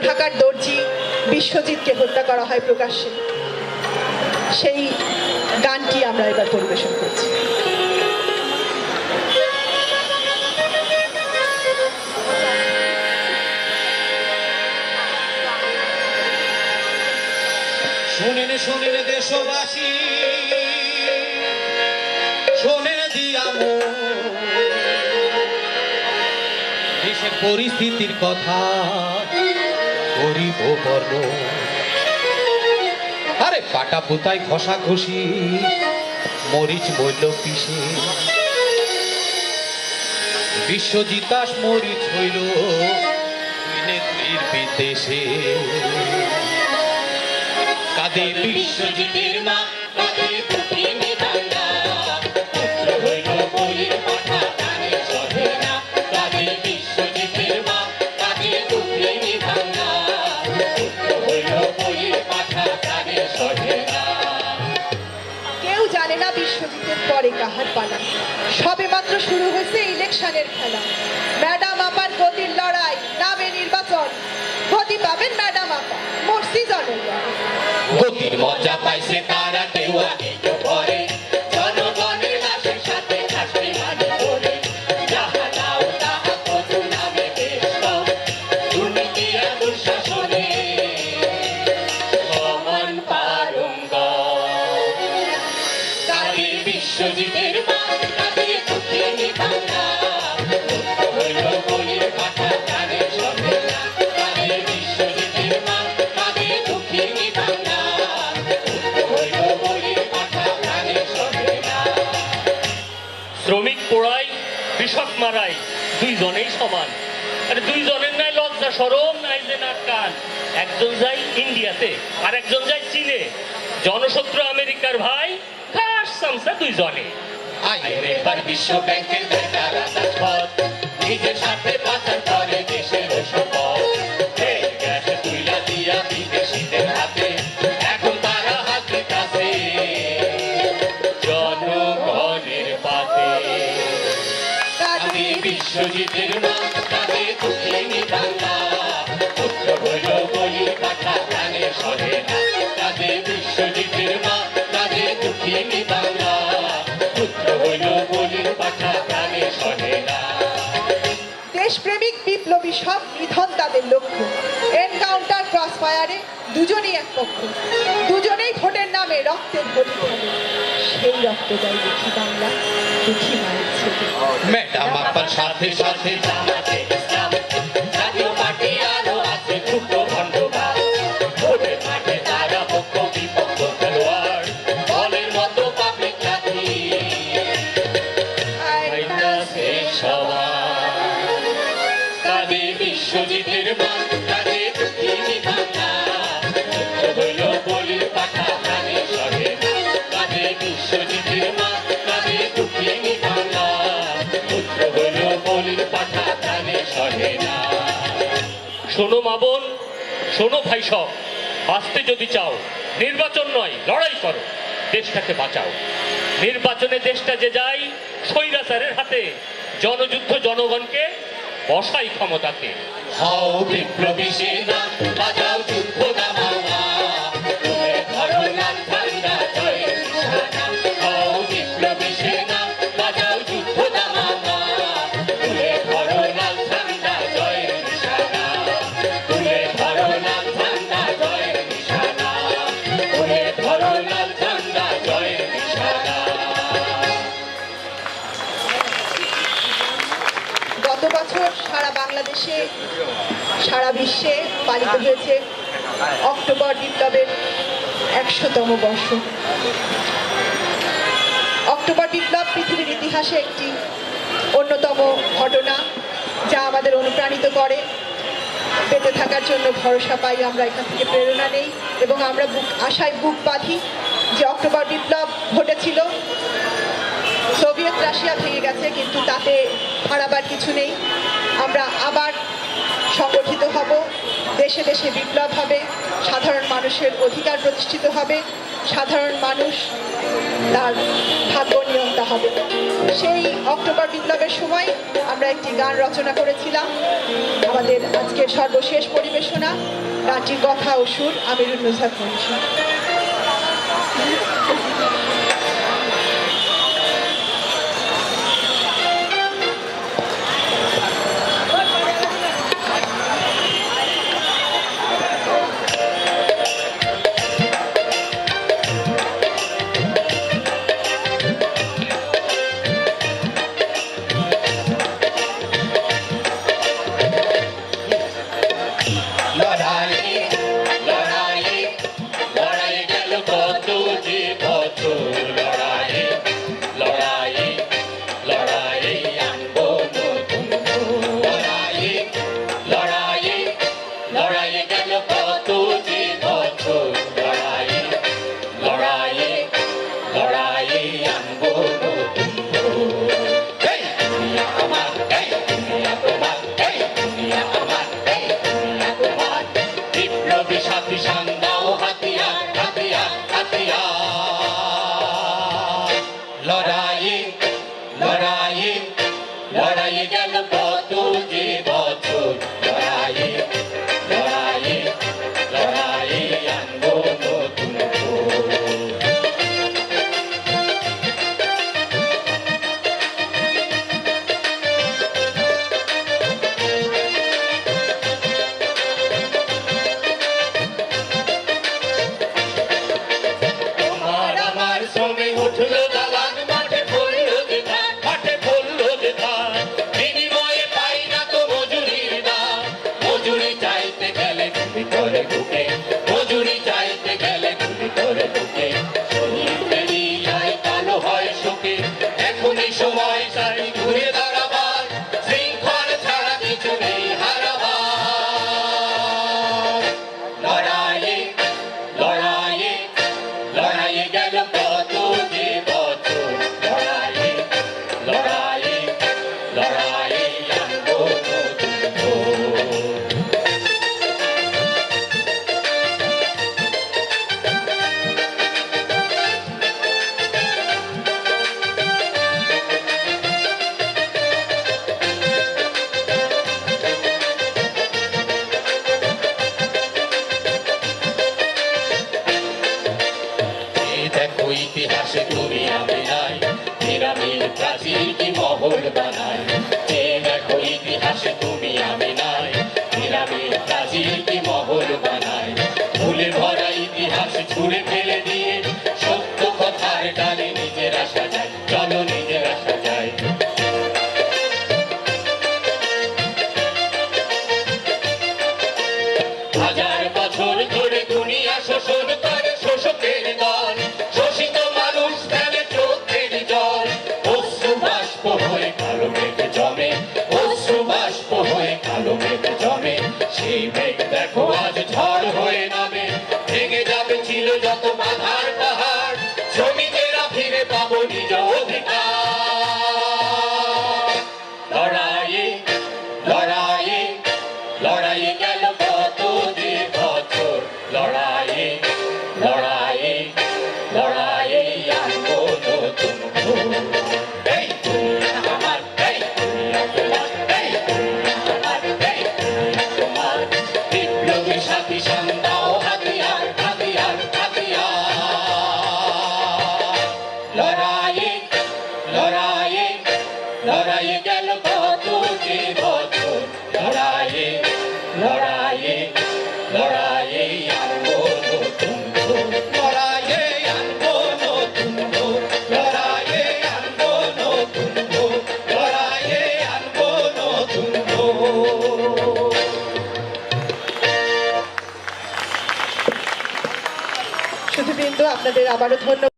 ঢাকার দর্জি বিশ্বজিৎকে হত্যা করা হয় প্রকাশ্যে। সেই গানটি আমরা এবার পরিবেশন করছি। শোনেন দেশবাসী, শোনেন দিয়াম দেশের পরিস্থিতির কথা করিব বর্ণ। আরে পাটা পুতায় ঘষা ঘষি মরিচ মূল্য পিসে বিশ্বজিতাস মরিচ হইল নেত্রীর বিদেশে। কাঁদে বিশ্বজিতের মা কাঁদে ইলেকশনের খেলা। ম্যাডাম আপার গতির লড়াই, নামে নির্বাচন। গতি পাবেন ম্যাডাম আপা। মর্সি জনগণ গতির মজা পাইছে তারা কেউ দুইজনেই সমান। আর দুইজনের নাই লজ্জা সরম নাই যে নাক কান একজন যায় ইন্ডিয়াতে, আর একজন যাই চীনে। জনশত্রু আমেরিকার ভাই খাস সামসা দুইজনে জনে। এবার বিশ্ব ব্যাংকের নিজের সাথে পাচার করে দেশের সম্পদ বিশ্বজিতের মা কাঁদে দুঃখী নিদাঙ্গা পুত্র হইল বলি কাটা কানে সরে না। কাঁদে বিশ্বজিতের মা কাঁদে দুঃখী নিদাঙ্গা পুত্র হইল বলি পাঠা কানে সরে না। দেশপ্রেমিক বিপ্লবী সব নিধন তাদের লক্ষ্য। এনকাউন্টার ক্রস ফায়ারে দুজনেই এক পক্ষ। দুজনেই ভোটের নামে রক্তের ভোট সেই রক্ত দেয় দুঃখী বাংলা দুঃখী মায়ের ছেলে সাথে সাথে জামাতে ইসলাম জাতীয় পার্টি আরও আছে ছোট ভণ্ডবাদ ভোটে শোনো মা বোন, শোনো ভাই সব। আসতে যদি চাও, নির্বাচন নয়, লড়াই করো। দেশটাকে বাঁচাও। নির্বাচনে দেশটা যে যায় স্বৈরাচারের হাতে, জনযুদ্ধ জনগণকে বসাই ক্ষমতাকে। হাও বিপ্লবী সেনা বাজাও যুদ্ধ দামামা সারা বিশ্বে পালিত হয়েছে অক্টোবর বিপ্লবের একশোতম বর্ষ। অক্টোবর বিপ্লব পৃথিবীর ইতিহাসে একটি অন্যতম ঘটনা যা আমাদের অনুপ্রাণিত করে। বেঁচে থাকার জন্য ভরসা পাই আমরা এখান থেকে প্রেরণা নেই এবং আমরা বুক আশায় বুক বাঁধি যে অক্টোবর বিপ্লব ঘটেছিল। সোভিয়েত রাশিয়া ভেঙে গেছে কিন্তু তাতে হারাবার কিছু নেই। আমরা দেশে দেশে বিপ্লব হবে, সাধারণ মানুষের অধিকার প্রতিষ্ঠিত হবে, সাধারণ মানুষ তার ভাগ্য নিয়ন্তা হবে। সেই অক্টোবর বিপ্লবের সময় আমরা একটি গান রচনা করেছিলাম, আমাদের আজকের সর্বশেষ পরিবেশনা গানটির কথা ও সুর, আমিরুল নুসাদ মুন্সি लढाई लढाई ইতিহাসে তুমি আমি নাই। নিরামিষ প্রাচীর কি মহল বানায়? Shanti Shanti. আপনাদের আবারও ধন্যবাদ।